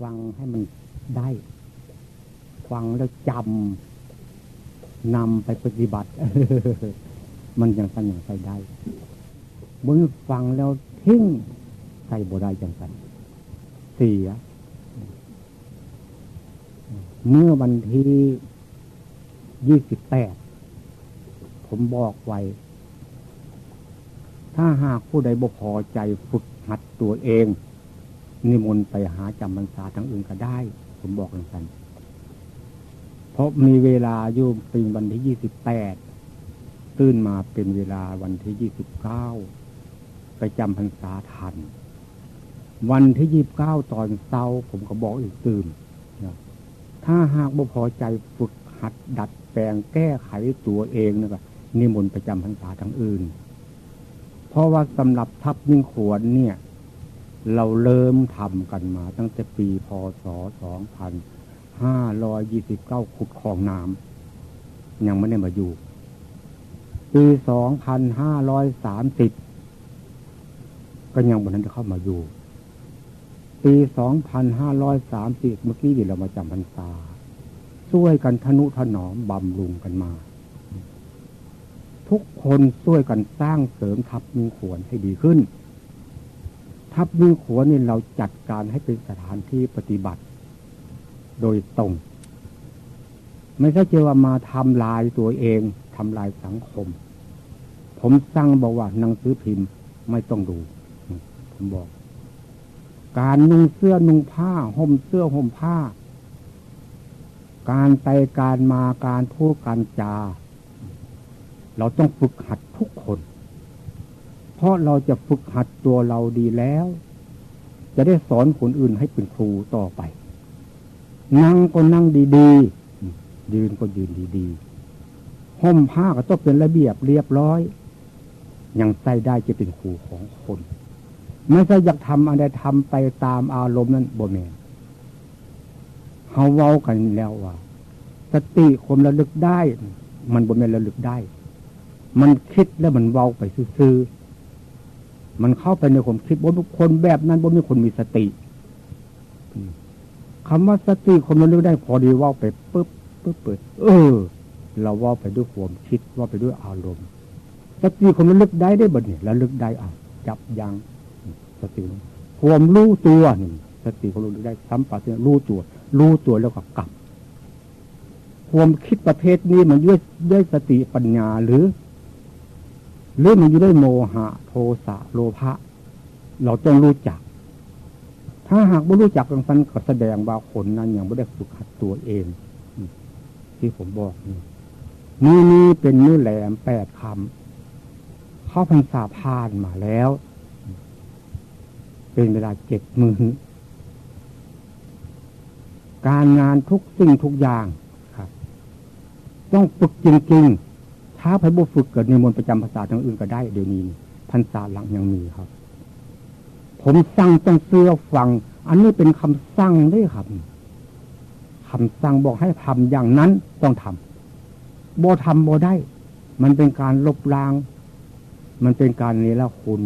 ฟังให้มันได้ ฟังแล้วจำนำไปปฏิบัติ มันยังสันอย่างใส่ได้เมึงฟังแล้วทิ้งใส่บ่ได้จังสันเสีย เมื่อวันที่ยี่สิบแปดผมบอกไว้ ถ้าหากผู้ใดบ่พอใจฝึกหัดตัวเอง นิมนต์ไปหาจำพรรษาทั้งอื่นก็ได้ ผมบอกกันกันเพราะมีเวลาอยู่เป็นวันที่ยี่สิบแปดตื่นมาเป็นเวลาวันที่ยี่สิบเก้าไปจำพรรษาทัน วันที่ยี่บเก้าตอนเช้าผมก็บอกอีกตื่นนะถ้าหากบ่พอใจฝึกหัดดัดแปลงแก้ไขตัวเองนะครับนิมนต์ไปจำพรรษาทั้งอื่น เพราะว่าสำหรับทัพยิ่งขวนเนี่ย เราเริ่มทำกันมา ตั้งแต่ปีพศสองพันห้าร้อยยี่สิบเก้าขุดคลองน้ำยังไม่ได้มาอยู่ ปีสองพันห้าร้อยสามสิบก็ยังบนนั้นจะเข้ามาอยู่ ปีสองพันห้าร้อยสามสิบเมื่อกี้เดี๋ยวเรามาจำพรรษาช่วยกันทนุถนอมบำรุงกันมา ทุกคนช่วยกันสร้างเสริมทัพมีขวนให้ดีขึ้น ทัพมีขวนนี่เราจัดการให้เป็นสถานที่ปฏิบัติ โดยตรง ไม่ใช่เจว่ามาทำลายตัวเองทำลายสังคม ผมสั่งบอกว่าหนังสือพิมพ์ไม่ต้องดู ผมบอก การนุ่งเสื้อนุ่งผ้าห่มเสื้อห่มผ้า การไปการมาการพูดการจา เราต้องฝึกหัดทุกคน เพราะเราจะฝึกหัดตัวเราดีแล้ว จะได้สอนคนอื่นให้เป็นครูต่อไป นั่งก็นั่งดีๆ ยืนก็ยืนดีๆห่มผ้าก็ต้องเป็นระเบียบเรียบร้อย ยังใส่ได้จะเป็นครูของคนไม่ใช่อยากทำอะไรทำไปตามอารมณ์นั้นบ่แมนเฮาเว้ากันแล้วว่า สติความระลึกได้ มันบ่แมนระลึกได้ มันคิดแล้วมันเว้าไปซื่อๆ มันเข้าไปในความคิดบ่ทุกคนแบบนั้นบ่มีคนมีสติคำว่าสติคนระลึกได้พอดีว้าไปปุ๊บปุ๊บเปิดเออ เราว่าไปด้วยความคิดว่าไปด้วยอารมณ์ สติคนระลึกได้ได้บ่เนี่ยระลึกได้อะจับยังสติความรู้ตัวนี่สติความรู้ได้สัมปชัญญะรู้ตัว รู้ตัวแล้วก็กลับ ความคิดประเภทนี้มันด้วยด้วยสติปัญญาหรือ หรือมันอยู่ด้วยโมหะ โทสะโลภะเราต้องรู้จัก ถ้าหากไม่รู้จักกังสันก็แสดงว่าคนนั้นยังไม่ได้ฝึกหัดตัวเองที่ผมบอกนี่นี่นี่เป็นนื้อแหลมแปดคำเข้าพรรษาพานมาแล้ว เป็นเวลาเจ็ดมือการงานทุกสิ่งทุกอย่างครับ ต้องฝึกจริงๆ ถ้าพระบุฝึกเกิดในมนประจำภาษาทางอื่นก็ได้เดี๋ยวนี้พรรษาหลังยังมีครับ ผมสั่งต้องเสื้อฟัง อันนี้เป็นคำสั่งได้ครับคำสั่งบอกให้ทำอย่างนั้นต้องทำบ่ทำบ่ได้ มันเป็นการลบล้าง มันเป็นการเนรคุณ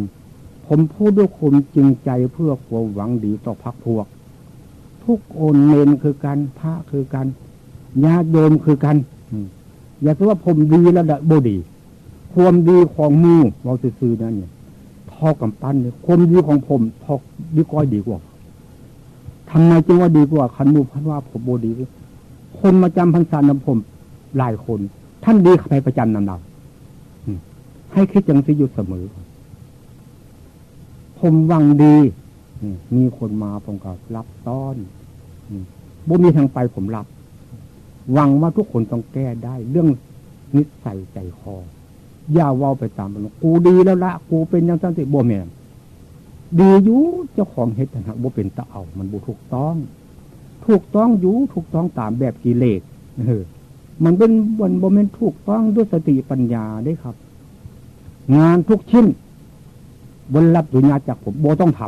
ผมพูดด้วยคุณจริงใจเพื่อความหวังดีต่อพักพวก ทุกโอนเนนคือกันพระคือกันญาติโยมคือกัน อย่าคิดว่าผมดีแล้วดะบดีความดีของมูเราซื้อนั่นเนี่ยทอกับปั้นเนี่ยความดีของผมทอดีก้อยดีกว่าทำไมจึงว่าดีกว่าคันมูพันว่าผมโบดี คนมาจำพรรษานำผมหลายคน ท่านดีใครประจำนำเราให้คิดจังสิอยู่เสมอ ผมวังดีมีคนมาผมก็รับต้อนบ่มีทางไปผมรับ หวังว่าทุกคนต้องแก้ได้ เรื่องนิสัยใจคอ อย่าว่าไปตามมันกูดีแล้วละกูเป็นยังสั้นสิบ่แม่ดีอยู่เจ้าของเฮ็ดนะบ่เป็นตะเอา มันบุถูกต้อง ถูกต้องอยู่ถูกต้องตามแบบกิเลสเออมันเป็นบนบ่เมนถูกต้องด้วยสติปัญญาได้ครับ งานทุกชิ้นบนรับดุญาจากผมโบต้องท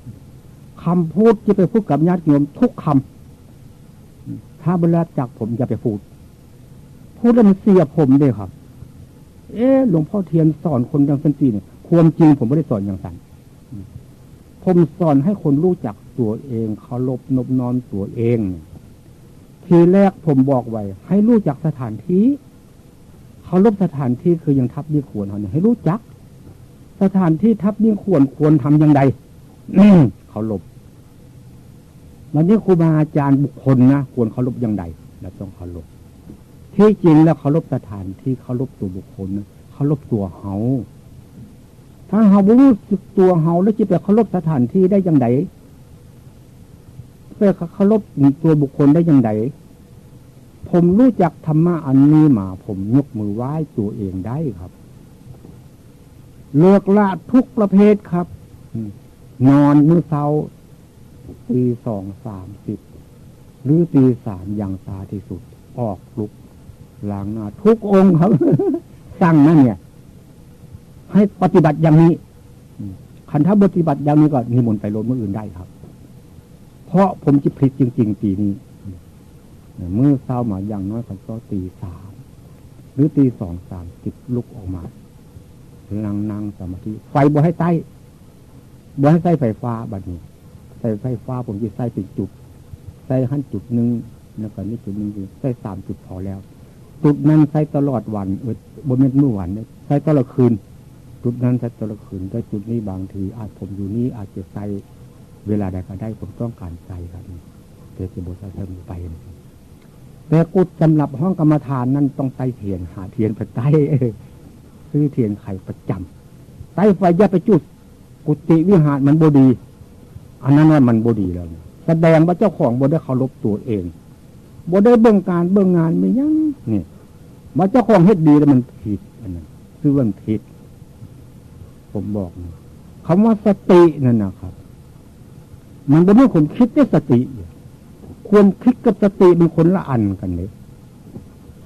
ำคำพูดที่ไปพูดกับญาติโยมทุกคำ ถ้าบรรับจากผมจะไปพูด พูดแล้วมันเสียผมเลยครับ เอ๊หลวงพ่อเทียนสอนคนอย่างสันติเนี่ยความจริงผมไม่ได้สอนอย่างสันผมสอนให้คนรู้จักตัวเองเคารพนบนอนตัวเอง ทีแรกผมบอกไว้ ให้รู้จักสถานที่เคารพสถานที่คือยังทับยิ่งควรเขาเนี่ยให้รู้จัก สถานที่ทับยิ่งควรควรทำอย่างไรเคารพ วันนี้ครูบาอาจารย์บุคคลนะควรเคารพอย่างไรเราต้องเคารพที่จริงแล้วเคารพสถานที่เคารพตัวบุคคลเคารพตัวเฮาถ้าเฮารู้สึกตัวเฮาแล้วจะไปเคารพสถานที่ได้อย่างไรไปเคารพตัวบุคคลได้อย่างไรผมรู้จักธรรมะอันนี้มา ผมยกมือไหว้ตัวเองได้ครับ เลิกละทุกประเภทครับ นอนมือเช้า ตีสองสามสิบหรือตีสามอย่างตาที่สุด ออกลุกล้างหน้าทุกองค์ครับสั่งนั่นเนี่ย ให้ปฏิบัติอย่างนี้คันถ้าปฏิบัติอย่างนี้ก็นิมนต์ไปโลดมืออื่นได้ครับ เพราะผมจะพลิกจริง ๆ ปีนี้เมื่อเช้ามาอย่างน้อยก็ตีสามหรือตีสองสามสิบลุกออกมานั่งนั่งสมาธิไฟบ่ให้ใต้บ่ให้ใส่ไฟฟ้าบัดนี้ ใส่ไฟฟ้าผมจะใส่เป็นจุด ใส่ขั้นจุดหนึ่งแล้วก็นี่จุดหนึ่งใส่สามจุดพอแล้ว จุดนั้นใส่ตลอดวันเออบนเม็ดเมื่อวันใส่ตลอดคืน จุดนั้นใส่ตลอดคืนแต่จุดนี้บางทีอาจผมอยู่นี่อาจจะใส่เวลาใดก็ได้ผมต้องการใส่ครับเดี๋ยวจะบใส่เติมไปแต่กุดสำหรับห้องกรรมฐานนั้นต้องไต่เทียนหาเทียนไปไต่ซื้อเทียนไข่ประจำไต่ไฟอย่าไปจุด กุฏิวิหารมันบดี อันนั้นว่ามันบดีแล้วแสดงว่าเจ้าของบได้เคารพตัวเองบได้เบื้องการเบื้องงานไม่ยังนี่ว่าเจ้าของเฮ็ดดีแล้วมันผิดอันนั้นคือว่าผิด ผมบอกคำว่าสตินั่นนะครับ มันเป็นเรื่องผมคิดได้สติความคิดกับสติเป็นคนละอันกันเลย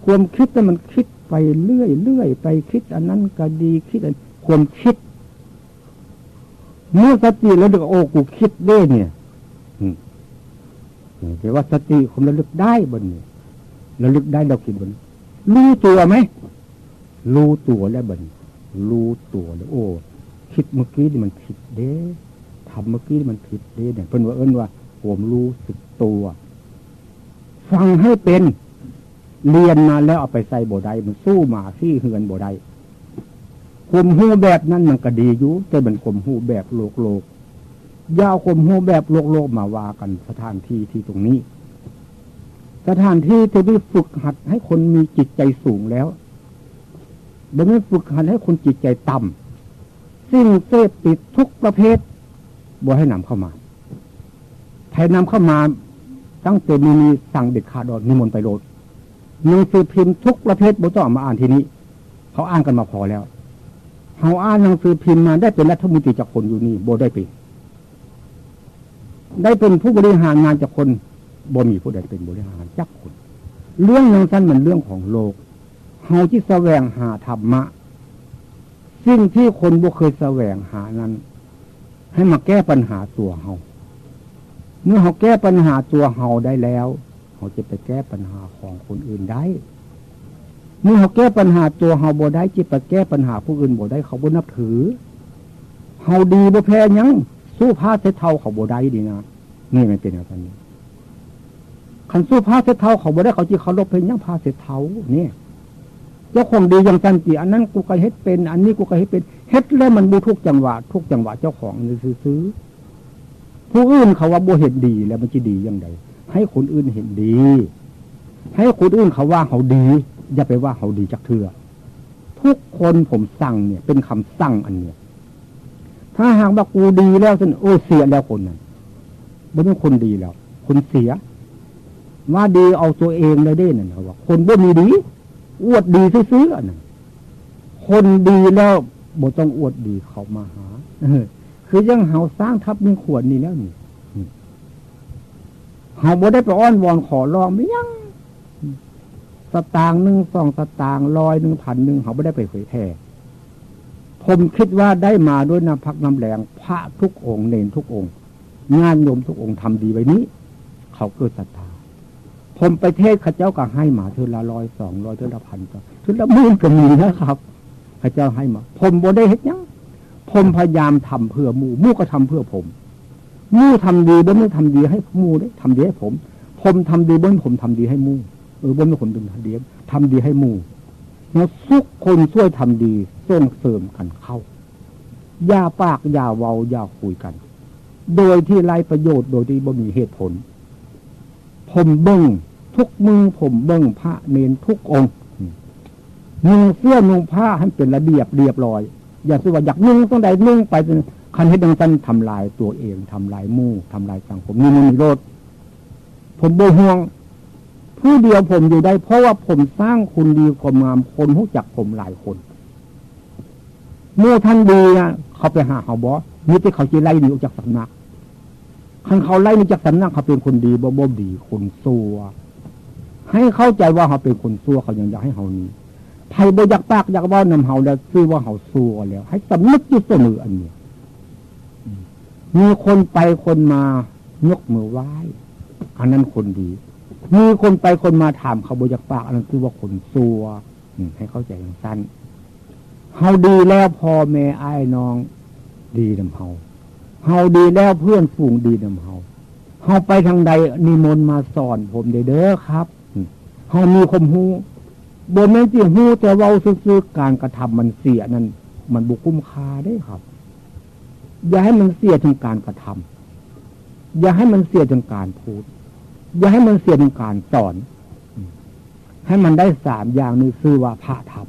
ความคิดแต่มันคิดไปเรื่อยเรื่อยไปคิด อันนั้นก็ดีคิดอันความคิด เมื่อสติแล้วเด็กโอ้กูคิดได้เนี่ยแต่ว่าสติผมระลึกได้บนนี้ระลึกได้เราคิดบนรู้ตัวไหมรู้ตัวแล้วบนรู้ตัวแล้วโอ้ คิดเมื่อกี้นี่มันผิดเด้ทำเมื่อกี้มันผิดเด้เนี่ยเป็นว่าเอิ้นว่าผมรู้สึกตัวฟังให้เป็น เรียนมาแล้วเอาไปใส่โบได้มันสู้มาที่เฮือนโบได้ ข่มหูแบบนั้นมันก็ดีอยู่แต่เป็นข่มหูแบบโลกโลกยาวข่มหูแบบโลกโลกมาว่ากันสถานที่ที่ตรงนี้ สถานที่ที่ฝึกหัดให้คนมีจิตใจสูงแล้วบางทีฝึกหัดให้คนจิตใจต่ำสิ่งเสพติดทุกประเภทบ่ให้นำเข้ามาใครนำเข้ามาตั้งแต่มีมีสั่งเด็ดขาดออกนิมนต์ไปโลดหนังสือพิมพ์ทุกประเภทบุต้องมาอ่านทีนี้ เขาอ่านกันมาพอแล้ว เขาอ่านหนังสือพิมพ์มาได้เป็นรัฐมนตรีจากคนอยู่นี่โบได้เป็นได้เป็นผู้บริหารงานจากคนบ่มีผู้ใดเป็นบริหารจักคน เรื่องนั้นสั้นมันเรื่องของโลกเฮาที่แสวงหาธรรมะสิ่งที่คนบ่เคยแสวงหานั้น ให้มาแก้ปัญหาตัวเฮาเมื่อเขาแก้ปัญหาตัวเฮาได้แล้วเขาจะไปแก้ปัญหาของคนอื่นได้ เมื่อเขาแก้ปัญหาตัวเฮาบ่ได้จะไปแก้ปัญหาผู้อื่นบ่ได้เขาบ่นับถือเฮาดีบ่แพ้ยังสู้ผ้าเสเท่าเขาบ่ได้ดีนะนี่มันเป็นอะไรนี้ขันสู้ผ้าเสเท่าเขาบ่ได้เขาจีเขาลบเพนยังผ้าเสเท่าเนี่ยเจ้าของดีอย่างจันจีอันนั้นกูก็เฮ็ดเป็น อันนี้กูก็เฮ็ดเป็นเฮ็ดแล้วมันบูทุกจังหวะทุกจังหวะเจ้าของซื้อผู้อื่นเขาว่าบ่เห็นดีแล้วมันจะดียังไงให้คนอื่นเห็นดี ให้คนอื่นเขาว่าเขาดี อย่าไปว่าเขาดีจักเถื่อทุกคนผมสั่งเนี่ย เป็นคำสั่งอันเนี้ยถ้าหากว่ากูดีแล้วฉันโอ้เสียแล้วคนนั้นไม่ใช่คนดีแล้ว คนเสีย ว่าดีเอาตัวเองเลยได้นั่นเขาว่าคนบ่มีดี อวดดีซื้อๆอันนั้นคนดีแล้วบ่ต้องอวดดีเขามาหาคือยังเฮาสร้างทับมีขวดนี่แล้วนี่เฮาบ่ได้ไปอ้อนวอนขอร้องไม่ยัง สตางค์หนึ่งสองสตางค์ร้อยหนึ่งพันหนึ่งเขาไม่ได้ไปเผยแผ่ผมคิดว่าได้มาด้วยน้ำพักน้ำแรงพระทุกองค์เนนทุกองค์ งานโยมทุกองค์ทำดีไว้นี้ เขาเกิดศรัทธาผมไปเทศข้าเจ้าก็ให้มาเท่าละร้อยสองร้อยเท่าละพันก็เท่าละหมื่นก็มีนะครับข้าเจ้าให้มา ผมบ่ได้เห็นยังผมพยายามทำเพื่อมู่มู่ก็ทำเพื่อผมมู่ทำดีบ่ไม่ทำดีให้มู่ได้ทำดีให้ผม ผมทำดีบ่ผมทำดีให้มู่ ออบ่ไม่ผมทำดีทำดีให้มู่แล้วทุกคนช่วยทำดีส่งเสริมกันเข้าอย่าปากอย่าเว้าอย่าคุยกัน โดยที่ไรประโยชน์โดยที่บ่มีเหตุผล ผมเบิ้งทุกมือผมเบิ้งพระเนนทุกองค์นุ่งเสื้อนุ่งผ้าให้เป็นระเบียบเรียบร้อย อย่าสิว่าอยากนุ่งต้องใดนุ่งไปคันให้ดังสั้นทำลายตัวเองทำลายมู่ทำลายสังคมนี่มันมีโรดผมโบห่วง ผู้เดียวผมอยู่ได้ เพราะว่าผมสร้างคุณดีความงามคนรู้จักผมหลายคนเมื่อท่านดีนะเขาไปหาเขาบอนี่ไปเขาจีไล่หนีออกจากสำนักคันเขาไล่หนีจากสำนักเขาเป็นคนดีบ่บ่ดีคนซัวให้เข้าใจว่าเขาเป็นคนซัวเขายังอยากให้เขานี้ไผ่บ่อยากปากอยากว่านำเขาแล้วซื้อว่าเขาซัวแล้ว ให้สำนึกอยู่เสมออันนี้มีคนไปคนมายกมือไหว้อันนั้นคนดี มีคนไปคนมาถามเขาบอยากปากอันนั้นคือว่าคนซัวให้เข้าใจอย่างสั้นเฮาดีแล้วพ่อแม่ไอ้น้องดีนำเฮาเฮาดีแล้วเพื่อนฝูงดีนำเฮาเฮาไปทางใดนิมนต์มาสอน ผมเด้อครับเฮามีคมหูบนแม่จีหูแต่เว้าซื้อการกระทำมันเสียนั่นมันบุกุ้มคาได้ครับ อย่าให้มันเสียถึงการกระทำอย่าให้มันเสียถึงการพูด อย่าให้มันเสียงการสอน ให้มันได้สามอย่างนี้คือว่าพระธรรม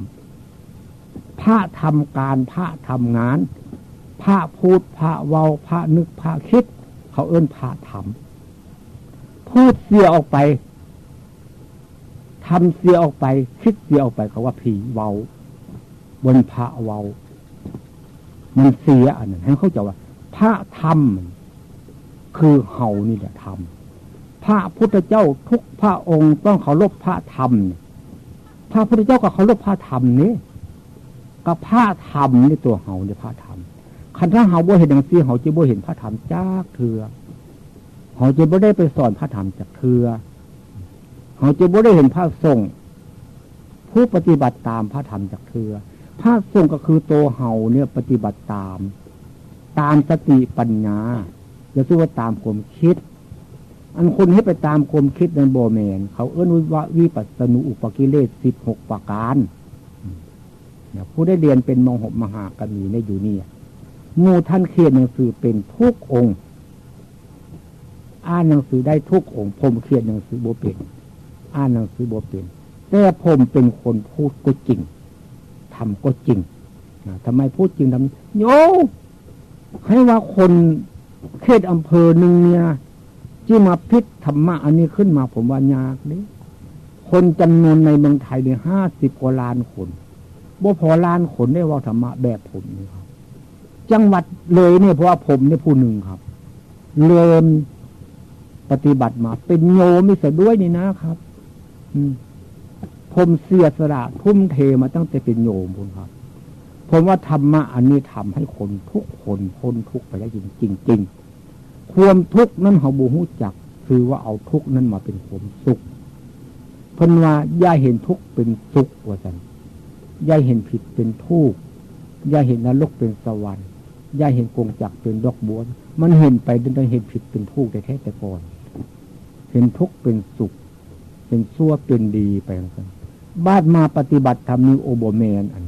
พระทำการพระทำงาน พระพูดพระเว้าพระนึกพระคิด เขาเอื้นพระทำพูดเสียออกไปทำเสียออกไป คิดเสียออกไปเขาว่าผีเว้าบนพระเว้ามันเสียอันนั้นให้เขาจะว่า พระธรรม คือเฮานี่แหละธรรม พระพุทธเจ้าทุกพระองค์ต้องเคารพพระธรรม พระพุทธเจ้าก็เคารพพระธรรมนี่กับพระธรรมในตัวเฮาในพระธรรมคันถ้าเฮาบ่เห็นอย่างซี่เฮาจะบ่เห็นพระธรรมจากเถือเฮาจะบ่ได้ไปสอนพระธรรมจากเถือเฮาจะบ่ได้เห็นพระสงฆ์ผู้ปฏิบัติตามพระธรรมจากเถือพระสงฆ์ก็คือตัวเฮาเนี่ยปฏิบัติตาม ตามสติปัญญาจะซื้ว่าตามความคิด อันคนให้ไปตามความคิดในโบแมน เขาเอื้อนว่าวิปัสสนุอุปกิเลสสิบหกประการผู้ได้เรียนเป็นมหกมหากมีในอยู่นี่งูท่านเขียนหนังสือเป็นทุกองค์ อ่านหนังสือได้ทุกองค์ ผมเขียนหนังสือโบเป็น อ่านหนังสือโบเป็น แต่ผมเป็นคนพูดก็จริงทำก็จริงทำไมพูดจริงทำโยให้ว่าคนเขตอำเภอหนึ่งเนี่ย ที่มาพิษธรรมะอันนี้ขึ้นมาผมว่ายากเลยคนจำนวนในเมืองไทยเนี่ยห้าสิบกว่าล้านคนบ่พอล้านขนได้ว่าธรรมะแบบผมนี่ครับ จังหวัดเลยเนี่ยเพราะว่าผมเนี่ยผู้หนึ่งครับ เริ่มปฏิบัติมา เป็นโยมิสด้วยนี่นะครับ อืมผมเสียสละทุ่มเทมาตั้งแต่เป็นโยมผมครับ ผมว่าธรรมะอันนี้ทำให้คนทุกคนพ้นทุกไปได้จริงจริง ความทุกข์นั้นเขาบูฮู้จัก คือว่าเอาทุกข์นั้นมาเป็นความสุขเพิ่นว่าย่าเห็นทุกข์เป็นสุขว่าสันย่าเห็นผิดเป็นทุกข์ย่าเห็นนรกเป็นสวรรค์ย่าเห็นกงจักเป็นดอกบัวมันเห็นไปจนเห็นผิดเป็นทุกข์แต่แท้แต่ก่อน เห็นทุกข์เป็นสุข เห็นซั่วเป็นดีไปกันบ้านมาปฏิบัติธรรมมีโอโบแมนอัน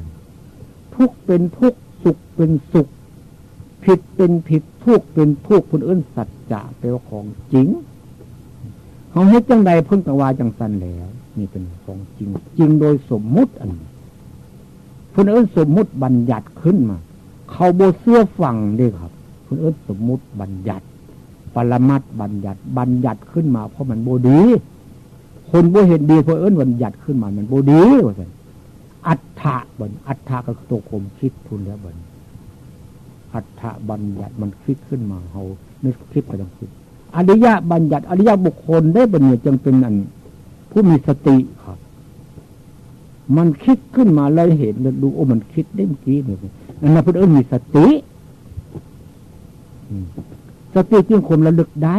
ทุกเป็นทุกสุขเป็นสุข ผิดเป็นผิด ทุกเป็นทุกคนอื่นสัจจะเป็นของจริงเขาให้จังใดพึ่งตะวาจังสันแล้วนี่เป็นของจริง จริงโดยสมมุติอันคนเอิ้นสมมุติบัญญัติขึ้นมา เขาโบเสื้อฝั่งด้วยครับคนเอิ้นสมมุติบัญญัติปรมัดบัญญัติบัญญัติขึ้นมา เพราะมันโบดี คนโบเห็นดีเพราะเอิ้นบัญญัติขึ้นมา มันโบดีว่าสันอัฏฐะบัญอัฏฐะก็คือตัวคมคิดทุนแล้วบัญ อัฏฐบัญญัติมันคิดขึ้นมาเขาไม่คิดไปต้องคิดอริยะบัญญัติ อริยะบุคคลได้บัญญัติจึงเป็นอัน ผู้มีสติครับ มันคิดขึ้นมาเลยเห็นแล้วดูโอ้มันคิดได้เมื่อกี้เนี่ยนั่นนะพุทธเอ้มีสติสติจึงคมระลึกได้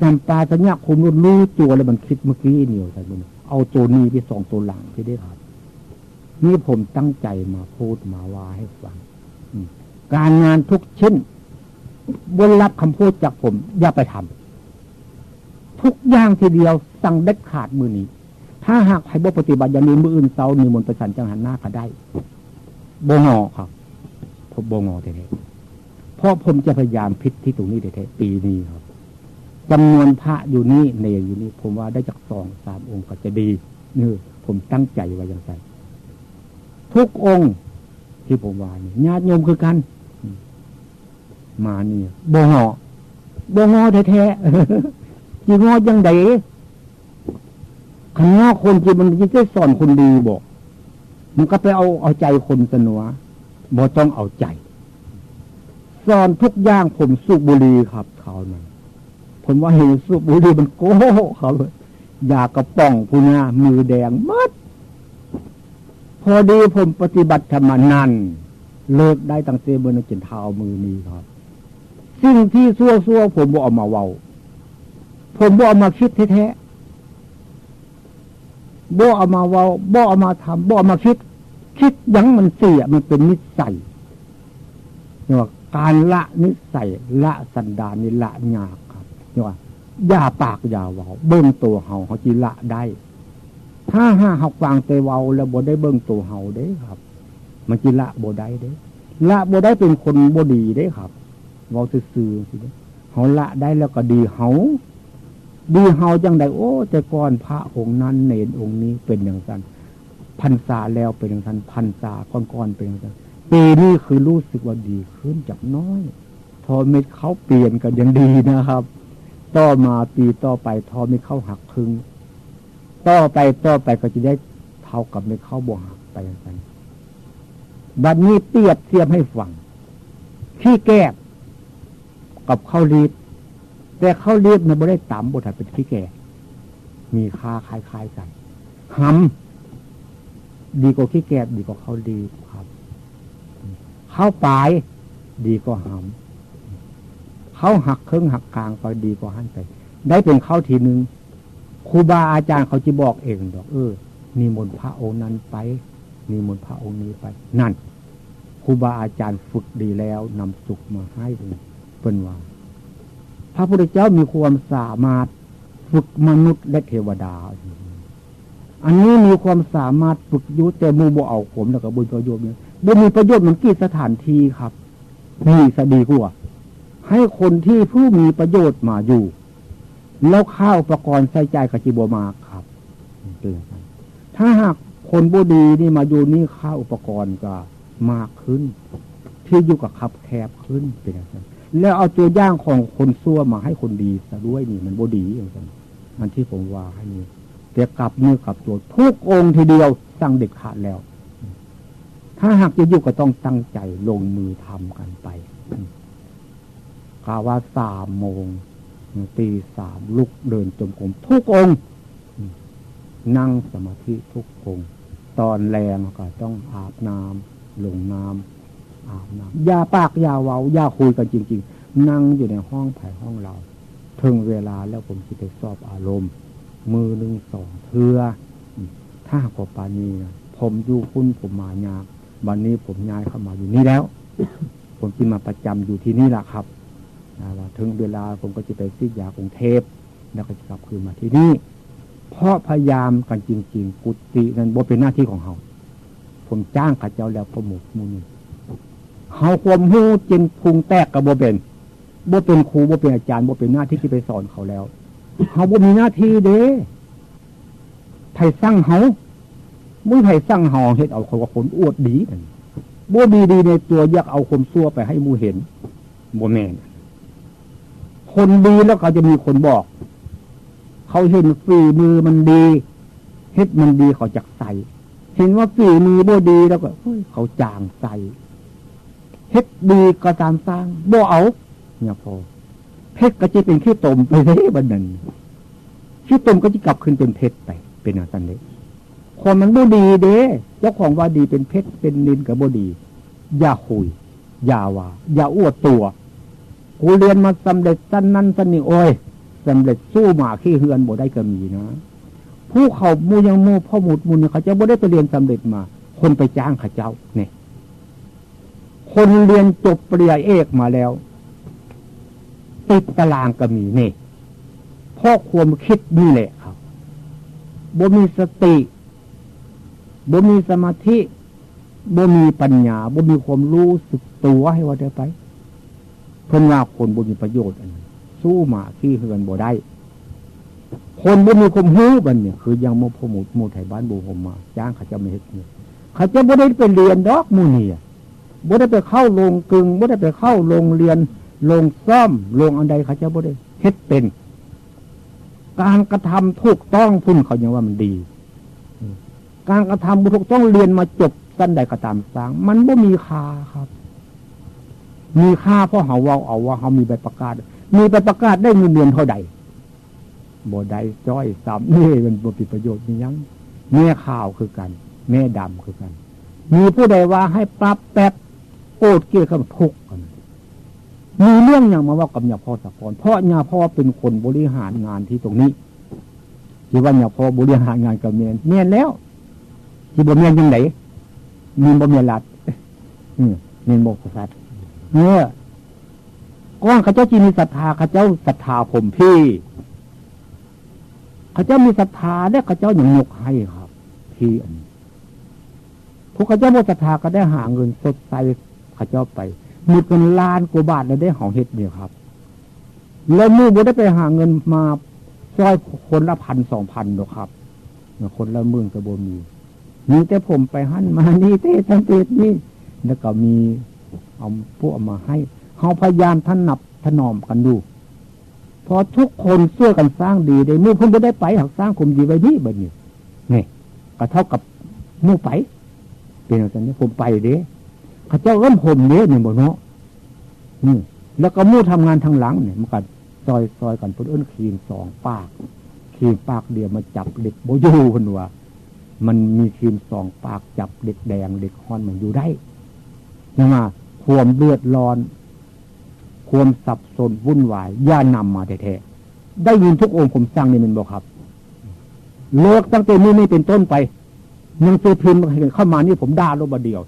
จำปาสัญญาคมรู้ตัวแล้วมันคิดเมื่อกี้เนี่ยแต่บุญเอาตัวนี้ไปสองตัวหลังที่ได้ครับนี่ผมตั้งใจมาพูดมาว่าให้ฟัง การงานทุกชิ้นบนรับคำพูดจากผม อย่าไปทำทุกอย่างทีเดียวสั่งเด็ดขาดมือนี้ ถ้าหากให้บปฏิบัติอย่างนี้มืออื่นเศร้ามีมนประสันจังหันหน้าก็ได้บงอครับผมบงอเท่ๆเพราะผมจะพยายามพิษที่ตรงนี้เท่ๆปีนี้ครับจำนวนพระอยู่นี่เนยอยู่นี่ผมว่าได้จากสองสามองค์ก็จะดีนี่ผมตั้งใจไว้อย่างไรทุกองค์ที่ผมว่านี่ญาติโยมคือกัน มานี่บงอบงอแท้ๆจีงอยังไงขันงอคนจีมันจะสอนคนดีบอก มันก็ไปเอาเอาใจคนสนัวบ่ต้องเอาใจ สอนทุกอย่างผมสูบบุรีครับเขานั้นผมว่าเห็นสูบบุรีมันโก้เขาเลยยากระป๋องพูน่ามือแดงมัดพอดีผมปฏิบัติธรรมนันเลิกได้ตั้งแต่เบอร์จนเท้ามือนี้ครับ สิ่งที่ซัวซัวผมบ่เอามาเว้า ผมบ่เอามาคิดแท้ๆบ่เอามาเว้าบ่เอามาทำบ่เอามาคิด คิดยังมันเสียมันเป็นนิสัยเนี่ยว่าการละนิสัยละสันดานนี่ละยากครับเนี่ยว่าอย่าปากอย่าเว้าเบิ้งตัวเฮาเขาจีละได้ ถ้าห้าหักฟังเตเว้าแล้วบ่ได้เบิ้งตัวเฮาเด้ครับ มันจีละบ่ได้เด้ละบ่ได้เป็นคนบ่ดีเด้ครับ เว้าซื่อเฮาละได้แล้วก็ดีเฮาดีเฮาจังไดโอ้แต่ก่อนพระองค์นั้นเนนองค์นี้เป็นอย่างนั้นพันษาแล้วเป็นอย่างนั้นพันษาก่อนๆเป็นอย่างนั้นปีนี้คือรู้สึกว่าดีขึ้นจากน้อย ทอเม็ดเขาเปลี่ยนกันยังดีนะครับ ต่อมาปีต่อไปทอเม็ดเขาหักครึ่งต่อไปต่อไปก็จะได้เท่ากับเม็ดเขาบวหักไปอย่างนั้นบัดนี้เปรียบเทียบให้ฟังขี้แก้ กับข้าวรีบ แต่ข้าวรีบเนี่ยไม่ได้ต่ำบทเป็นขี้แก่ มีค่าคล้ายๆกันหำดีกว่าขี้แก่ดีกว่าข้าวรีบครับข้าวปลายดีกว่าหำเขาวหักเครื่องหักกลางไปดีกว่าหันไป ได้เป็นข้าวทีหนึ่งครูบาอาจารย์เขาจะบอกเองดอกเออมีมนพระองค์นั้นไปมีมนพระองค์นี้ไป นั่นครูบาอาจารย์ฝึกดีแล้วนำสุขมาให้เป็นว่า พระพุทธเจ้ามีความสามารถฝึกมนุษย์และเทวดา อันนี้มีความสามารถฝึกยุแต่มูบเอาขมแล้วก็บุญประโยชน์เนี่ยบุญมีประโยชน์มันกี่สถานที่ครับนี่สดีกว่าให้คนที่ผู้มีประโยชน์มาอยู่ แล้วข้าวประกรณ์ใส่ใจกับจีบมาครับถ้าหากคนบุดีนี่มาอยู่นี่ข้าวอุปกรณ์ก็มากขึ้น ที่อยู่กับขับแคบขึ้นเป็นอย่างนั้น แล้วเอาตัวย่างของคนซั่วมาให้คนดีซะด้วยนี่ มันบดีอย่างนั้นอันที่ผมว่าให้นี่เกี่ยวกับเนื้อกับตัวทุกองค์ทีเดียวสั่งเด็ดขาดแล้ว ถ้าหากจะอยู่ก็ต้องตั้งใจลงมือทำกันไปกาว่าสามโมงตีสามลุกเดินจมกรมทุกองค์นั่งสมาธิทุกองค์ตอนแรงก็ต้องอาบน้ำลงน้ำ อาบน้ำยาปากยาเว้ายาคุยกันจริง ๆ นั่งอยู่ในห้องไผ่ห้องเราถึงเวลาแล้วผมจะไปสอบอารมณ์ มือหนึ่งสองเทือถ้าขอปานีนะผมอยู่คุ้นผมมายากวันนี้ผมย้ายเข้ามาอยู่นี่แล้ว ผมจิมาประจำอยู่ที่นี่แหละครับว่าถึงเวลาผมก็จะไปซิกยากรุงเทพแล้วก็จะกลับคืนมาที่นี่เพราะพยายามกันจริง ๆ กุฏินั้นบ่เป็นหน้าที่ของเขาผมจ้างข้าเจ้าแล้วพระมุกมูนี่ เขาความหูจนพุงแตกกับบเป็นบ่เป็นครูบ่เป็นอาจารย์บ่เป็นหน้าที่ที่ไปสอนเขาแล้วเขาบ่มีหน้าที่เด้ไผ่สร้างเขามุ้ยไผ่สร้างเฮาเห็ดเอาคนว่าคนอวดดีกันบ่มีดีในตัวอยากเอาคนซั่วไปให้มูเห็นบ่แม่นคนดีแล้วเขาจะมีคนบอก เขาเห็นฝีมือมันดีเฮ็ดมันดีเขาจักใส่ เห็นว่าฝีมือบ่ดีแล้วก็เขาจางใส่ เฮ็ดดีก็ตามสร้างบ่เอาเนี่ยพอเพชรก็จะเป็นขี้ตมไปเลยบันนั้นขี้ตมก็จะกลับขึ้นเป็นเพชรไป เป็นอะไรเลยคนมันบ่ดีเด้เจ้าของว่าดีเป็นเพชรเป็นนินกับบ่ดี อย่าคุย อย่าว่า อย่าอวดตัว กูเรียนมาสำเร็จสั้นนั้นสั้นนี่โอ้ยสำเร็จสู้หมาขี้เฮือนบ่ได้ก็มีนะ ผู้เขามูยังมูพ่อหมุดมูเนี่ยเขาจะบ่ได้ไปเรียนสำเร็จมา คนไปจ้างข้าเจ้าเนี่ย คนเรียนจบปริญญาเอกมาแล้ว ติดตารางก็มีนี่เพราะความคิดนี่แหละครับบ่มีสติบ่มีสมาธิบ่มีปัญญาบ่มีความรู้สึกตัวให้ว่าได้ไป เพิ่นว่าคนบ่มีประโยชน์อันนั้สู้มาขี้เฮือนบ่ได้ คนบ่มีความรู้บันเนี่ย คือยังโมพมูหมู่ไทยบ้านบูผมมา จ้างเขาจะไม่เฮ็ดเนี่ยเขาจะบ่ได้ไปเรียนดอกมู่นี่อะ บ่ได้ไปเข้าโรงกึงบ่ได้ไปเข้าโรงเรียนโรงซ่อมโรงอันใดเขาจะบ่ได้เฮ็ดเป็น การกระทำถูกต้องพุ่นเขายังว่ามันดี การกระทำบุถูกต้องเรียนมาจบสั้นใดก็ตามสร้าง มันบ่มีค่าครับ มีค่าเพราะเขาว่าเอาว่าเขามีใบประกาศ มีใบประกาศได้เงินเดือนเท่าใดบ่ได้จ้อยสามนี่มันบ่ปิดประโยชน์มียังแม่ข่าวคือกัน แม่ดำคือกัน มีผู้ใดว่าให้ปรับแป๊บ โกรธเกลียดกันทุกข์กันมีเรื่องอย่างมาว่ากับยาพ่อสะพรเพราะยาพ่อเป็นคนบริหารงานที่ตรงนี้ที่ว่ายาพ่อบริหารงานกับเมียนเมียนแล้วที่บ่เมียนยังไงมีบ่เมียนลัดอืมเมียนบอกสัตว์เนี่ยก้อนข้าเจ้าจีมีศรัทธาข้าเจ้าศรัทธาผมพี่ข้าเจ้ามีศรัทธาและข้าเจ้าอย่างยกให้ครับ พี่อันนี้พวกข้าเจ้าโมศรัทธาก็ได้หาเงินสดใส ขาเจ้าไปมืดเงินล้านกว่าบาทแล้วได้ของเฮ็ดเนี่ยครับ แล้วมือบ่ได้ไปหาเงินมาซอยคนละพันสองพันหรอกครับคนละหมื่นกระโบมีมีแต่ผมไปหั่นมานี่เต้ทั้งเตนี่แล้วก็มีเอาพวกมาให้เขาพยายามท่านนับถนอมกันดูพอทุกคนช่วยกันสร้างดีได้มื่อผมไม่ได้ไปหักสร้างคุมดีไว้นี่แบบนี้นี่ก็เท่ากับมู่ไป เป็นอย่างนี้ผมไปเด้ ข้าเจ้าเริ่มผมเด้เนี่ยบ่เนาะนี่แล้วก็มู่ทำงานทางหลังเนี่ยมันก็ซอยซอยกันพื่นเอิ้นคีมสองปากคีมปากเดียวมาจับเด็กโบยูคนว่ามันมีคีมสองปากจับเด็กแดงเด็กฮอนมันอยู่ได้ยังมาความเลือดร้อน ความสับสนวุ่นวายย่านำมาแท้ๆได้ยินทุกองค์ผมสั่งนี่มันบอกครับ เลิกตั้งแต่นี้ไม่เป็นต้นไปยังซื้อพิมพ์เข้ามานี่ผมด่าลงมาเดียว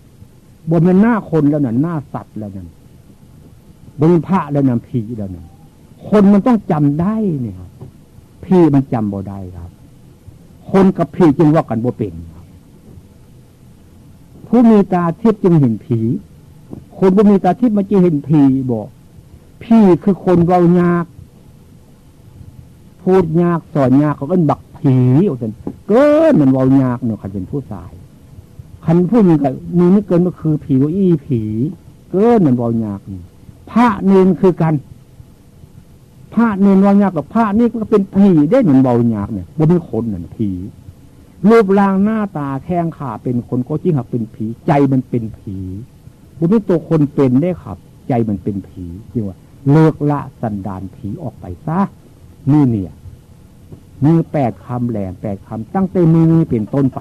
บนมันหน้าคนแล้วนั่นหน้าสัตว์แล้วนั่นบนพระแล้วนั่นผีแล้วนั่นคนมันต้องจำได้เนี่ยครับพี่มันจำบ่ได้ครับ คนกับผีจึงว่ากันบ่เป็นครับผู้มีตาทิพย์จึงเห็นผี คนบ่มีตาทิพย์มันจะเห็นผีบอกพี่คือคนเว้ายาก พูดยากสอนยากเขาก็บักผีเอาสิเกินมันเว้ายากเนาะคันเป็นผู้ชาย คันผู้หญิงก็มีไม่เกินก็คือผีว่าอี้ผี เกินมันเว้ายากพระเนนคือกันพระเนนเว้ายากกับพระนี่ก็เป็นผีได้เหมือนเว้ายากเนี่ยบ่มีคนน่ะผีรูปร่างหน้าตาแข้งขาเป็นคนก็จริงหักเป็นผี ใจมันเป็นผีบ่มีตัวคนเป็นได้ครับ ใจมันเป็นผีจริงว่าเลิกละสันดานผีออกไปซะนี่เนี่ยมีแปดคำแหลมแปดคำตั้งแต่มือนี้เป็นต้นไป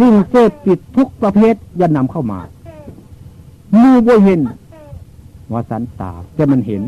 สิ่งเสพติดทุกประเภทอย่านำเข้ามามือบ่เห็นว่าสันตาแต่มันเห็น